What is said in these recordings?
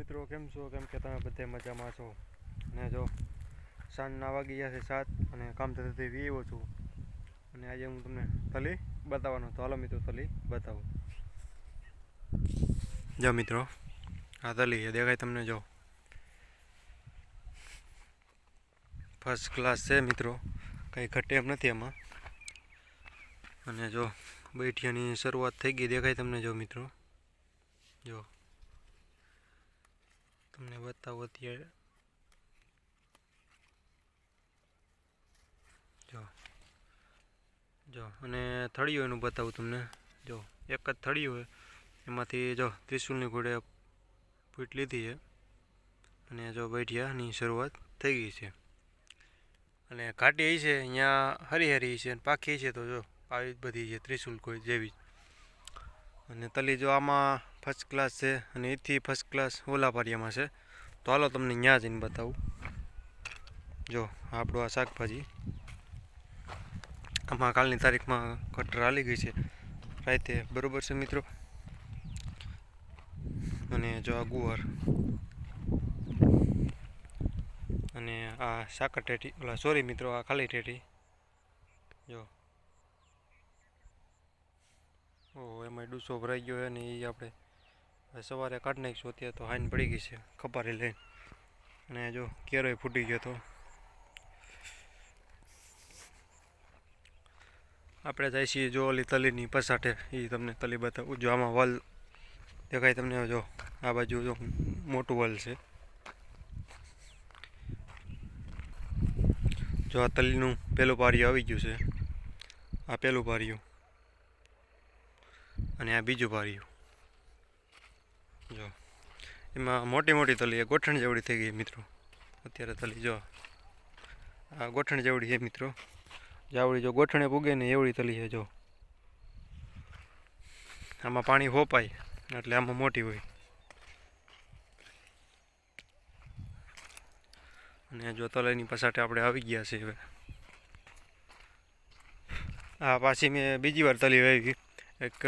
મિત્રો, કેમ છો? કેમ કે તમે બધે મજામાં છો? ને જો સાંજના વાગી ગયા છે સાત, અને કામ થતા થતી વીવો છું. અને આજે હું તમને તલી બતાવવાનો તો હાલો મિત્રો, તલી બતાવું. જો મિત્રો, આ તલી છે. દેખાય તમને જો. ફર્સ્ટ ક્લાસ છે મિત્રો. કંઈ ઘટે એમ નથી એમાં અને જો, બેઠિયાની શરૂઆત થઈ ગઈ. દેખાય તમને જો મિત્રો. જો. તમને બતાવો અત્યારે. જો. જો, અને થળીઓ એનું બતાવું તમને. જો, એક જ થળિયું હોય એમાંથી જો ત્રિશુલની ઘોડે ફૂટ લીધી છે. અને જો બેઠિયાની શરૂઆત થઈ ગઈ છે. અને ઘાટી છે, અહીંયા હરી હરી છે, અને પાખી છે તો જો, આવી બધી છે ત્રિશુલ કોઈ જેવી અને તલી જો આમાં ફર્સ્ટ ક્લાસ છે અને એથી ફર્સ્ટ ક્લાસ ઓલાપારિયામાં છે. તો હાલો તમને ત્યાં જઈને બતાવું. જો, આપણું આ શાકભાજી. આમાં કાલની તારીખમાં કટર હાલી ગઈ છે. રાતે, બરાબર છે મિત્રો? અને જો આ ગુવાર. અને આ સાકર ટેટી, ઓલા સોરી મિત્રો, આ ખાલી ટેટી. જો. ઓ, એમાં ડૂસો ભરાઈ ગયો છે ને એ આપણે સવારે કાઢી નાખીશું અત્યારે તો હાઈન પડી ગઈ છે, ખપારી લઈને. અને જો, કેરોય ફૂટી ગયો તો. આપણે જાય છીએ જો ઓલી તલીની પસાટે એ તમને તલી બતાવું. જો આમાં વલ દેખાય તમને, જો આ બાજુ જો મોટું વલ છે. જો આ તલીનું પહેલું પારિયું આવી ગયું છે. આ પહેલું પારિયું. અને આ બીજું ભાર્યું. જો, એમાં મોટી મોટી તલી એ ગોઠણ જેવડી થઈ ગઈ મિત્રો. અત્યારે તલી જો, આ ગોઠણ જેવડી છે મિત્રો. જાવડી જો ગોઠણે પૂગે ને એવડી તલી છે જો. આમાં પાણી હોપાય, એટલે આમાં મોટી હોય. અને જો તલાઈની પસાટે આપણે આવી ગયા છે હવે. આ પાછી મેં બીજી વાર તલી વાવી. એક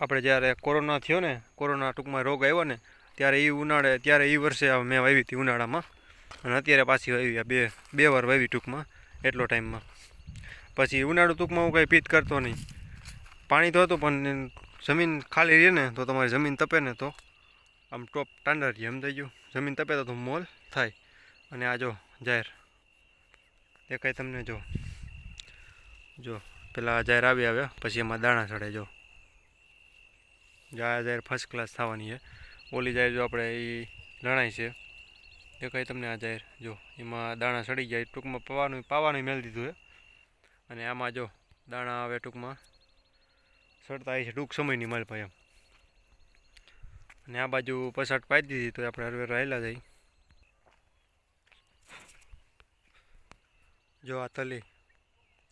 આપણે જ્યારે કોરોના થયો ને, કોરોના ટૂંકમાં રોગ આવ્યો ને, ત્યારે એ ઉનાળે, ત્યારે એ વર્ષે મેં વાવી હતી ઉનાળામાં. અને અત્યારે પાછી વાવી બે બે વાર વાવી ટૂંકમાં, એટલો ટાઈમમાં. પછી ઉનાળો ટૂંકમાં હું કંઈ પીત કરતો નહીં. પાણી તો હતું, પણ જમીન ખાલી રહે ને, તો તમારી જમીન તપે ને તો. આમ ટોપ ટાંડા રહે એમ થઈ ગયું. જમીન તપે તો મોલ થાય. અને આ જો જાહેર. દેખાય તમને જો. જો. પેલા જાહેર આવી આવ્યા, પછી એમાં દાણા ચડે, જો. આ જાહેર ફર્સ્ટ ક્લાસ થવાની છે. ઓલી જાહેર જો આપણે એ લણાય છે. દેખાય તમને આ જાહેર જો. એમાં દાણા ચડી જાય ટૂંકમાં પવાનું, પાવાનું મેળ દીધું છે. અને આમાં જો દાણા આવે ટૂંકમાં, સડતા આવી છે, ટૂંક સમયની માલ ભાઈ એમ. અને આ બાજુ પસાટ પાઈ દીધી તો આપણે હરવેર રહેલા જાય જો આ તલી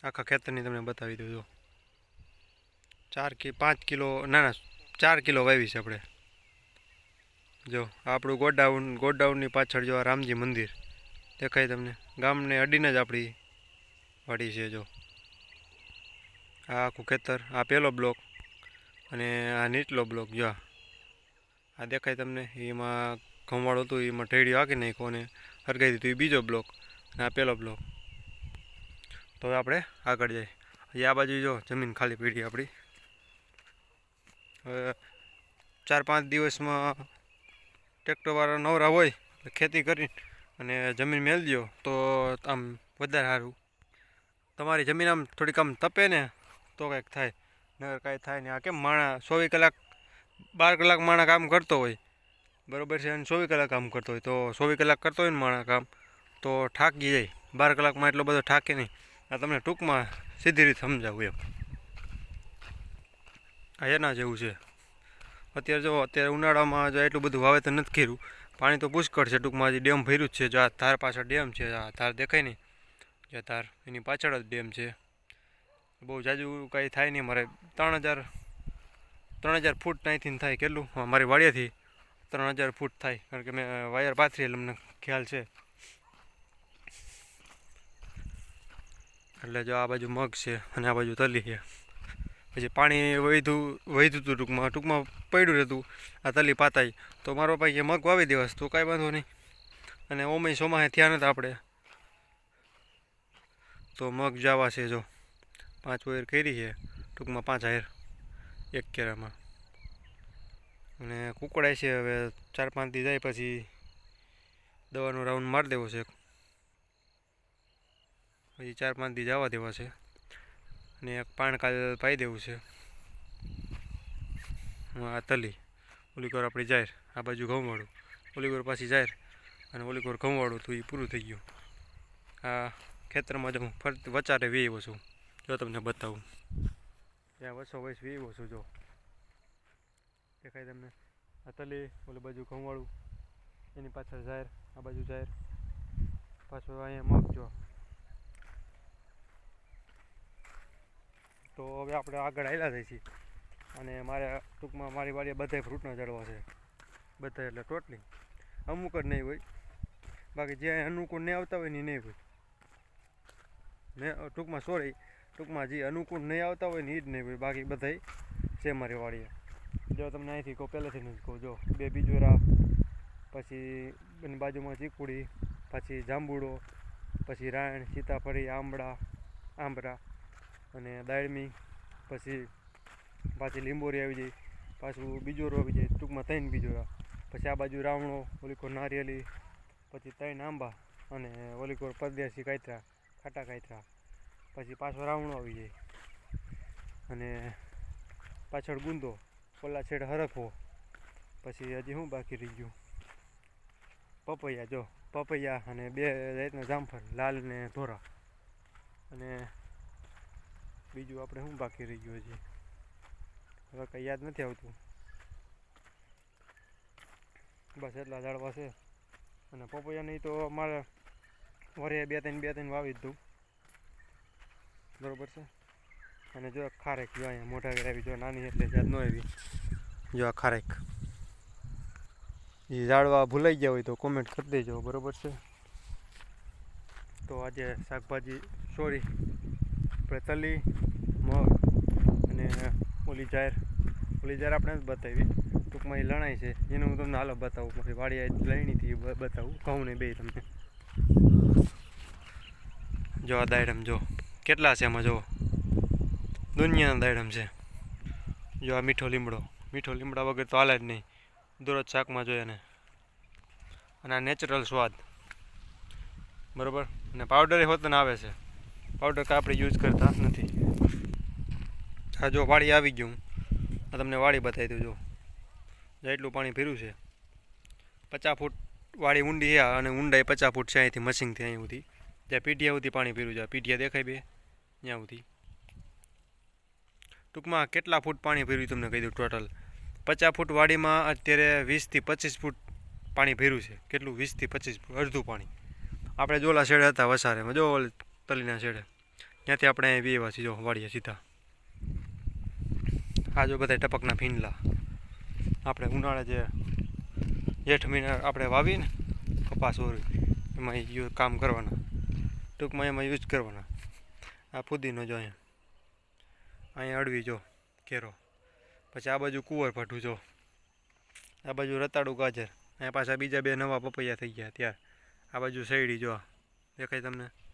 આખા ખેતરની તમને બતાવી દઉં, જો. ચાર કે, પાંચ કિલો, ના ના, ચાર કિલો વાવી છે આપણે. જો, આપણું ગોડાઉન, ગોડાઉનની પાછળ જો રામજી મંદિર દેખાય તમને. ગામને અડીને જ આપણી વાડી છે, જો. આ આખું ખેતર, આ પહેલો બ્લોક અને આ નીચલો બ્લોક, જો આ. દેખાય તમને, એમાં ઘઉંવાળું હતું, એમાં ઢેડીઓ હાંકી નાખ્યો અને હરગાઈ દીધું. એ બીજો બ્લોક અને આ પહેલો બ્લોક. તો આપણે આગળ જઈએ. હજી આ બાજુ જો જમીન ખાલી પીડી આપણી. ચાર પાંચ દિવસમાં ટ્રેક્ટરવાળા નવરા હોય ખેતી કરી અને જમીન મેળ દો તો આમ વધારે સારું. તમારી જમીન આમ થોડીક આમ તપે ને તો કંઈક થાય. નગર કાંઈ થાય ને આ કેમ માણા ચોવીસ કલાક, બાર કલાક માણા કામ કરતો હોય? બરોબર છે, અને ચોવીસ કલાક કામ કરતો હોય. તો ચોવીસ કલાક કરતો હોય ને માણા કામ, તો થાકી જાય. બાર કલાકમાં એટલો બધો થાકે નહીં. આ તમને ટૂંકમાં સીધી રીતે સમજાવું એમ. આ એના જેવું છે. અત્યારે જો અત્યારે ઉનાળામાં જો એટલું બધું વાવેતર નથી કર્યું, પાણી તો પુષ્કળ છે ટૂંકમાં, હજી ડેમ ભર્યું જ છે. જો આ ધાર પાછળ ડેમ છે, આ ધાર દેખાય નહીં. જે ધાર એની પાછળ જ ડેમ છે. બહુ જાજુ કાંઈ થાય નહીં. મારે ત્રણ હજાર ત્રણ હજાર ફૂટ અહીંથી થાય. કેટલું? મારી વાડિયાથી ત્રણ હજાર ફૂટ થાય. કારણ કે મેં વાયર પાથરી એટલે મને ખ્યાલ છે. એટલે જો આ બાજુ મગ છે અને આ બાજુ તલી છે. પછી પાણી વહીધું વહીધું હતું ટૂંકમાં. ટૂંકમાં પડ્યું રહેતું, આ તલી પાતાઈ. તો મારો ભાઈ કે મગ વાવી દેવાસ, તો કાંઈ વાંધો નહીં. અને ઓમય સોમાહે થયા નતા આપણે. તો મગ જાવા છે જો. પાંચ ઓયર કરી છે. ટૂંકમાં પાંચ હાયર. એક કેરામાં. અને કુકડાય છે હવે. ચાર પાંચ દી જાય પછી દવાનો રાઉન્ડ મારી દેવો છે. પછી ચાર પાંચ દી જવા દેવા છે. અને એક પાણ કાલ પાઈ દેવું છે. આ તલી. ઓલી કોર આપણી જાહેર, આ બાજુ ઘઉંવાળું. ઓલીકોર પાછી જાહેર અને ઓલી કોર ઘઉંવાળું તો એ પૂરું થઈ ગયું. આ ખેતરમાં જ હું ફરતી વચારે વેવો છું. જો તમને બતાવું. ત્યાં વસો વસ વેવો છું, જો. દેખાય તમને? આ તલી, ઓલી બાજુ ઘઉંવાળું, એની પાછળ જાહેર, આ બાજુ જાહેર. પાછું અહીંયા મગ, જો. તો હવે આપણે આગળ આવેલા થઈ છીએ અને મારે ટૂંકમાં મારી વાડીએ બધા ફ્રૂટના ઝાડવા છે. બધા એટલે ટોટલી. અમુક જ નહીં હોય. બાકી જે અનુકૂળ નહીં આવતા હોય ને નહીં હોય. ને ટૂંકમાં સોરી, ટૂંકમાં જે અનુકૂળ નહીં આવતા હોય ને એ જ નહીં હોય. બાકી બધાય છે મારી વાડીએ. જો તમને અહીંથી કહું પહેલેથી નથી કહું, જો બે બીજોરા, પછી એની બાજુમાં ચીકુડી, પછી જાંબુડો, પછી રાયણ, સીતાફળી, આંબળા, આંબરા અને દાળમી, પછી પાછી લીંબોરી આવી જાય, પાછું બીજોરો આવી જાય ટૂંકમાં ત્રણ બીજોરા પછી આ બાજુ રાવણો ઓલીકોર નારિયેલી, પછી ત્રણ આંબા અને ઓલીકોર પરદેશી કાયત્રા ખાટા કાયત્રા પછી પાછો રાવણો આવી જાય. અને પાછળ ગુંદો, ઓલા છેડ હરખવો. પછી હજી શું બાકી રહી ગયું? પપૈયા, જો, પપૈયા અને બે જાતના જામફળ, લાલ ને ધોરા. અને બીજું આપણે શું બાકી રહી ગયું છે હવે કંઈ યાદ નથી આવતું. બસ એટલા ઝાડવા છે. અને પપૈયા નહીં તો મારે વરે બે ત્રણ બે ત્રણ વાવી દઉં બરોબર છે? અને જો ખારેક જો અહીંયા મોટા ઘર આવી, જો નાની એટલે જાત ન આવી. જો આ ખારેક. એ ઝાડવા ભૂલાઈ ગયા હોય તો કોમેન્ટ કરી દેજો. બરોબર છે? તો આજે શાકભાજી, સોરી આપણે તલી મગ અને ઓલી જાહેર ઓલી જાહેર આપણે જ બતાવી. ટૂંકમાં એ લણાય છે. એને હું તમને હાલો બતાવું. મારી વાડી લણી હતી બતાવું. કહું નહીં બે તમને. જો આ દાયડમ જો. કેટલા છે એમાં જો? દુનિયાના દાયડમ છે. જો આ મીઠો લીમડો. મીઠો લીમડા વગર તો હાલે જ નહીં. દરરોજ શાકમાં જોઈએ ને અને આ નેચરલ સ્વાદ. બરોબર? અને પાવડર હોતને આવે છે. પાવડર આપણે યુઝ કરતા નથી. આ જો વાડી આવી ગયું આ તમને વાડી બતાવી દઉં, જો. એટલું પાણી ભર્યું છે. પચાસ ફૂટ વાળી ઊંડી છે અને ઊંડાઈ પચાસ ફૂટ છે અહીંથી મશીનથી અહીં સુધી. જ્યાં પીઢિયા સુધી પાણી ભીરું છે. પીઢિયા દેખાય બે, ત્યાં સુધી. ટૂંકમાં કેટલા ફૂટ પાણી ભર્યું તમને કહી દઉં ટોટલ પચાસ ફૂટ વાડીમાં અત્યારે વીસથી પચીસ ફૂટ પાણી ભર્યું છે. કેટલું? વીસથી પચીસ ફૂટ અડધું પાણી. આપણે જોલા શેડે હતા વસારેમાં. જો તલીના છેડે ત્યાંથી આપણે બે વાસી જો વાડીએ સીધા. આ જો બધા ટપકના ભીંડલા. આપણે ઉનાળે જે જેઠ મહિના આપણે વાવીને કપાસ ઓરી એમાં યુ કામ કરવાના. ટૂંકમાં એમાં યુઝ કરવાના. આ ફુદીનો જો અહીંયા. અહીંયા અડવી જો કેરો. પછી આ બાજુ કુંવર ભાટું જો. આ બાજુ રતાળું ગાજર. અહીંયા પાછા બીજા બે નવા પપૈયા થઈ ગયા ત્યાર. આ બાજુ શેરડી જો દેખાય તમને?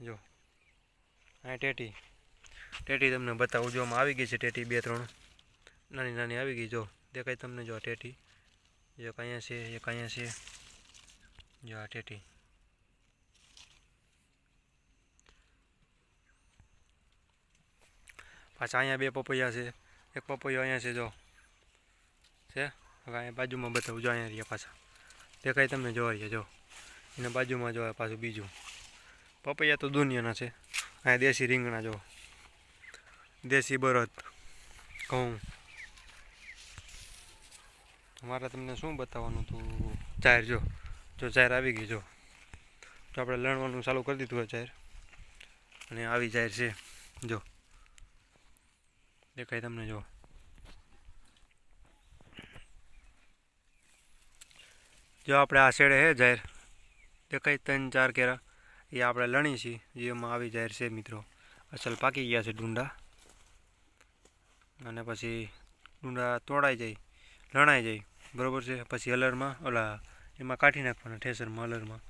જો. અહીંયા ટેટી. ટેટી તમને બતાવું, જો આવી ગઈ છે ટેટી બે ત્રણ. નાની નાની આવી ગઈ, જો. દેખાય તમને, જો આ ટેટી. જો અહીંયા છે, એક અહીંયા છે. જો આ ટેટી. પાછા અહીંયા બે પપૈયા છે. એક પપૈયો અહીંયા છે, જો. છે? હવે અહીંયા બાજુમાં બતાવું, જો અહીંયા રહ્યા પાછા. દેખાય તમને જોવા રહ્યા, જો. એના બાજુમાં જોવા પાછું બીજું. પપૈયા તો દુનિયાના છે. અહીંયા દેશી રીંગણા જો દેશી બરત. ઘઉં. મારે તમને શું બતાવવાનું હતું? ચાર જો જો ચાર આવી ગઈ જો તો આપણે લણવાનું ચાલુ કરી દીધું હોય ચાર. અને આવી જાય છે. જો દેખાય તમને જો જો આપણે આ શેડે હે, જાહેર. દેખાય ત્રણ ચાર કેરા. એ આપણે લણી છીએ, જેમાં આવી જાય છે મિત્રો. અસલ પાકી ગયા છે ડુંડા. અને પછી ડુંડા તોડાઈ જાય, લણાઈ જાય. બરાબર છે? પછી હલરમાં, ઓલા, એમાં કાઢી નાખવાના, ઠેસરમાં, હલરમાં.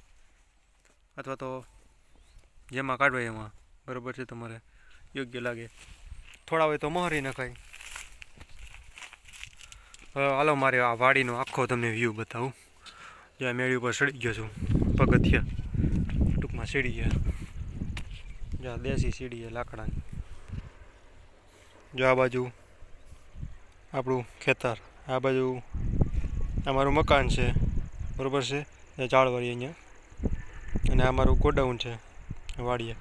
અથવા તો જેમાં કાઢવાય એમાં. બરાબર છે તમારે? યોગ્ય લાગે. થોડા હોય તો મોહરી નખાય. હાલો મારે આ વાડીનો આખો તમને વ્યૂ બતાવું. જ્યાં મેળી ઉપર સડી ગયો છું. પગથિયા. સીડી ગયા જ્યાં દેશી સીડી છે લાકડાની. જો આ બાજુ આપણું ખેતર, આ બાજુ અમારું મકાન છે, બરોબર છે? એ ચાળવાળી અહીંયા. અને આ મારું ગોડાઉન છે, વાડીએ.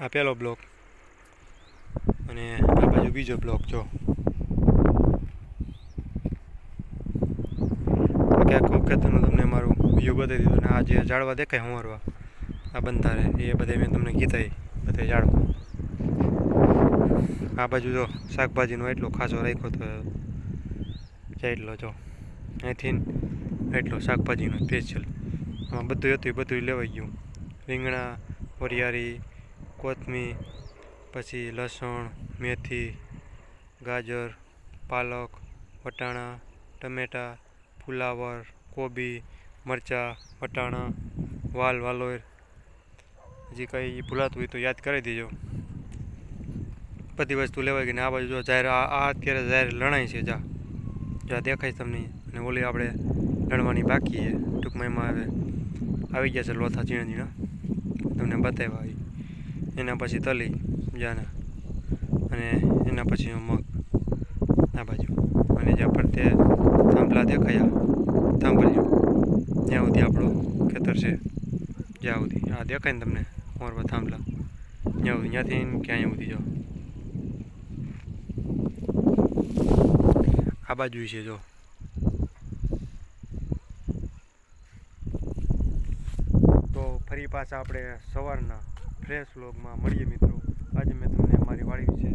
આ પહેલો બ્લોક. અને આ બાજુ બીજો બ્લોક, જો. આખું ખેતરનું તમને મારું વ્યૂ બતાવી દીધું અને આ જે ઝાડવા દેખાય હુંરવા આ બંધારે એ બધે મેં તમને કીધા બધે જાણો. આ બાજુ જો શાકભાજીનો એટલો ખાસો રાખ્યો તો એટલો જો, અહીંથી એટલો શાકભાજીનો સ્પેશિયલ આમાં બધું હતું એ બધું લેવાઈ ગયું. રીંગણા, વરિયાળી, કોથમીર, પછી લસણ, મેથી, ગાજર, પાલક, વટાણા, ટમેટા, ફુલાવર, કોબી, મરચાં, વટાણા, વાલ વાલોર હજી કંઈ ભૂલાતું હોય તો યાદ કરી દેજો. બધી વસ્તુ લેવાય ગઈ ને આ બાજુ જો જાહેર, આ અત્યારે જાહેર લણાય છે, જા. જો દેખાય તમને, અને ઓલી આપણે લણવાની બાકી છે, ટૂંકમાં એમાં હવે આવી ગયા છે લોથા ઝીણા ઝીણા તમને બતાવ્યા એના પછી તલી, જાના. અને એના પછી મગ, આ બાજુ. અને જ્યાં ફરતે થાંભલા દેખાયા થાંભલ્યું ત્યાં સુધી આપણું ખેતર છે, જ્યાં સુધી. આ દેખાય ને તમને? મોરવા થાંભલા. ત્યાં સુધી ત્યાંથી ક્યાંય સુધી જો આ બાજુ છે, જો. તો ફરી પાછા આપણે સવારના ફ્રેશ વ્લોગમાં મળીએ મિત્રો. આજે મેં તમને મારી વાડી વિશે